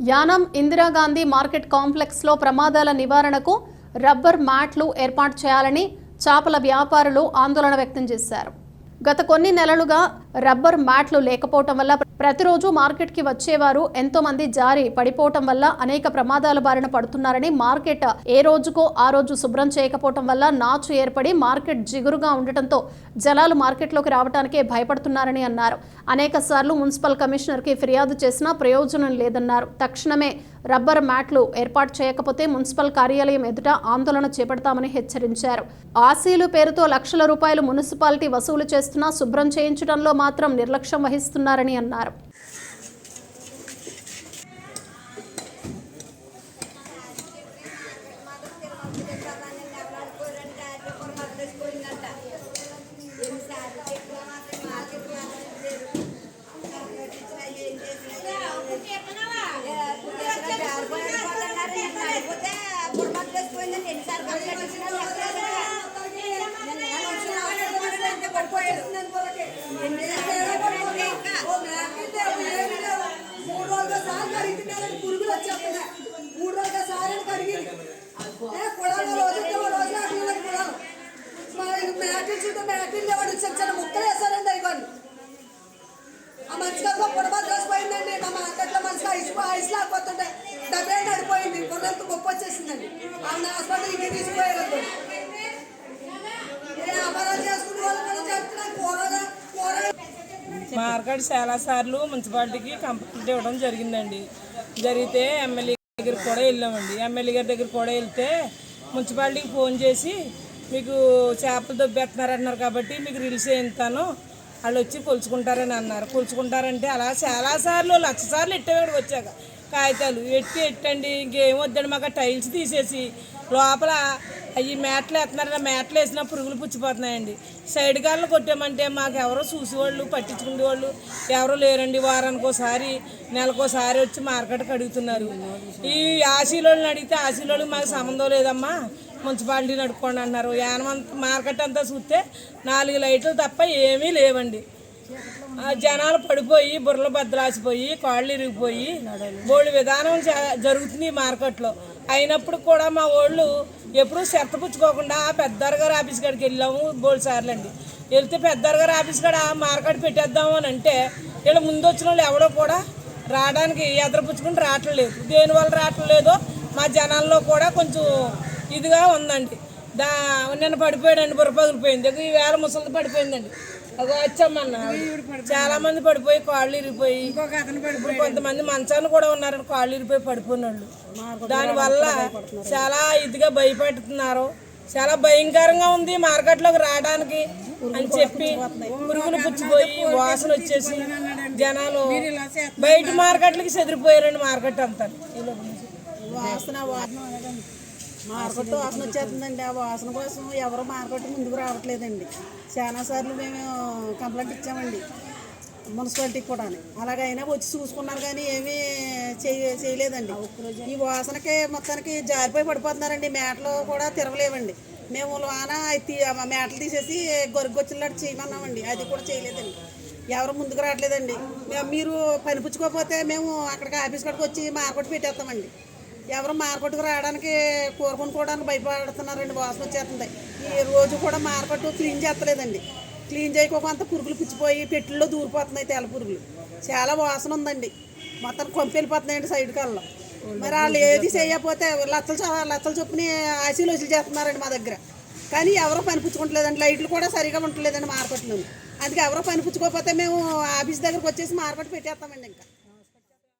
Yanam Indira Gandhi market కాంప్లెక్స్లో ప్రమాదాల నివారణకు రబ్బర్ మ్యాట్లు ఏర్పాటు చేయాలని చేపల వ్యాపారులు ఆందోళన వ్యక్తం చేశారు. గత కొన్ని నెలలుగా రబ్బర్ మ్యాట్లు లేకపోవటం వల్ల ప్రతిరోజు మార్కెట్కి వచ్చేవారు ఎంతో మంది జారి పడిపోవటం వల్ల అనేక ప్రమాదాల బారిన పడుతున్నారని మార్కెట్ ఏ రోజుకో ఆ రోజు శుభ్రం చేయకపోవటం వల్ల నాచు ఏర్పడి మార్కెట్ జిగురుగా ఉండటంతో జనాలు మార్కెట్లోకి రావడానికే భయపడుతున్నారని అన్నారు. అనేక సార్లు మున్సిపల్ కమిషనర్కి ఫిర్యాదు చేసినా ప్రయోజనం లేదన్నారు. తక్షణమే రబ్బర్ మ్యాట్లు ఏర్పాటు చేయకపోతే మున్సిపల్ కార్యాలయం ఎదుట ఆందోళన చేపడతామని హెచ్చరించారు. ఆసీలు పేరుతో లక్షల రూపాయలు మున్సిపాలిటీ వసూలు చేస్తున్నా శుభ్రం చేయించడంలో మాత్రం నిర్లక్ష్యం వహిస్తున్నారని అన్నారు. మూడు రోజుల సార్లు కడిగినారని పురుగులు వచ్చేస్తున్నాయి మూడు రోజులు సార్లు కరిగింది కుడాలు రోజు అట్లా కుడాలు మ్యాటిల్ చూస్తే మ్యాటిల్ ఎవరు చిన్న ముక్కలు వేసారండి అయిపోయి ఆ మంచిగా పొడబలు వేసిపోయిందండి మా మార్కెట్లో మంచిగా ఐస్ ఐస్ లాకపోతుంటే డబ్బే నడిపోయింది. కొన్నంత గొప్ప వచ్చేసిందండి. ఆమె హాస్పిటల్ ఇంటికి తీసుకుపోయారు మార్కెట్ చాలా సార్లు మున్సిపాలిటీకి కంప్లైంట్ ఇవ్వడం జరిగిందండి. జరిగితే ఎమ్మెల్యే దగ్గరికి కూడా వెళ్ళామండి. ఎమ్మెల్యే గారి దగ్గర కూడా వెళ్తే మున్సిపాలిటీకి ఫోన్ చేసి మీకు చేపలు దొబ్బేస్తున్నారు అన్నారు కాబట్టి మీకు రిలీజ్ చేయిస్తాను. వాళ్ళు వచ్చి కొలుచుకుంటారని అన్నారు. కొలుచుకుంటారంటే అలా చాలా సార్లు లక్ష సార్లు ఇట్టేవాడు వచ్చాక. కాగితాలు ఎట్టి ఎట్టండి ఇంకేం వద్దండి మాకు ఆ టైల్స్ తీసేసి. లోపల అవి మేటలు వేస్తున్నారు మేటలు వేసినా పురుగులు పుచ్చిపోతున్నాయండి. సైడ్ గాళ్ళు కొట్టామంటే మాకు ఎవరో చూసేవాళ్ళు పట్టించుకునే వాళ్ళు ఎవరో లేరండి. వారానికి ఒకసారి నెలకోసారి వచ్చి మార్కెట్కి అడుగుతున్నారు. ఈ ఆశీలోళ్ళని అడిగితే ఆశీలోళ్ళకి మాకు సంబంధం లేదమ్మా. మున్సిపాలిటీ నడుపుకోండి అంటున్నారు యానమంత మార్కెట్ అంతా చూస్తే నాలుగు లైట్లు తప్ప ఏమీ లేవండి. జనాలు పడిపోయి బుర్రలు బద్దలాసిపోయి కాళ్ళు ఇరిగిపోయి బోళ్ళు విధానం జరుగుతుంది మార్కెట్లో. అయినప్పుడు కూడా మా వాళ్ళు ఎప్పుడూ చెత్త పుచ్చుకోకుండా పెద్దర్ గారు ఆఫీస్ కాడికి వెళ్ళాము బోళ్ళు సార్లు అండి వెళ్తే పెద్దారు గారు ఆఫీస్ కాడ మార్కెట్ పెట్టేద్దాము అని అంటే వీళ్ళు ముందు వచ్చిన వాళ్ళు ఎవడో కూడా రావడానికి ఎదరపుచ్చుకుని రావట్లేదు దేనివల్ల రావట్లేదో మా జనాల్లో కూడా కొంచెం ఇదిగా ఉందండి. దా నిన్న పడిపోయాడండి బుర్ర పగిలిపోయింది. ఈ వేల ముసలి పడిపోయిందండి. వచ్చామన్న. చాలా మంది పడిపోయి కాళ్ళు ఇరిగిపోయి. కొంతమంది మంచాన్ని కూడా ఉన్నారని కాళ్ళు ఇరిగిపోయి పడిపోయినాళ్ళు. దానివల్ల చాలా ఇదిగా భయపెడుతున్నారు. చాలా భయంకరంగా ఉంది మార్కెట్లోకి రావడానికి అని చెప్పి పురుగులు పుచ్చిపోయి వాసన వచ్చేసి జనాలు బయట మార్కెట్లకి చెదిరిపోయారండి మార్కెట్ అంతా. వాసన వాసన. మార్కెట్ వాసన వచ్చేస్తుందండి. ఆ వాసన కోసం ఎవరు మార్కెట్ ముందుకు రావట్లేదండి. చాలా సార్లు మేము కంప్లైంట్ ఇచ్చామండి మున్సిపాలిటీకి కూడా అలాగైనా వచ్చి చూసుకున్నారు కానీ ఏమీ చేయ చేయలేదండి. ఈ వాసనకి మొత్తానికి జారిపోయి పడిపోతున్నారండి. మేటలు కూడా తిరగలేవండి. మేము లోన తీ మేటలు తీసేసి గొరిగొచ్చినట్టు చేయమన్నామండి. అది కూడా చేయలేదండి. ఎవరు ముందుకు రావట్లేదండి. మేము- మీరు పనిపుచ్చుకోకపోతే మేము అక్కడికి ఆఫీస్ కాడికి వచ్చి మార్కెట్ పెట్టేస్తామండి. ఎవరు మార్కెట్కి రావడానికి కోరుకొనుకోవడానికి భయపడుతున్నారండి వాసన వచ్చేస్తుంది. ఈ రోజు కూడా మార్కెట్ క్లీన్ చేస్తలేదండి. క్లీన్ చేయకోకుండా పురుగులు పుచ్చిపోయి పెట్టిల్లో దూరిపోతున్నాయి తెల్ల పురుగులు. చాలా వాసన ఉందండి. మొత్తం కొంపెళ్ళిపోతున్నాయండి సైడ్ కల్లో మరి వాళ్ళు ఏది చేయకపోతే లచ్చలు లచ్చలు చొప్పున ఆశీలు వసూలు చేస్తున్నారండి మా దగ్గర. కానీ ఎవరో పనిపించుకుంటలేదండి లైట్లు కూడా సరిగా ఉండలేదండి మార్కెట్లో అందుకే ఎవరో పనిపించుకోకపోతే మేము ఆఫీస్ దగ్గరకు వచ్చేసి మార్కెట్ పెట్టేస్తామండి ఇంకా.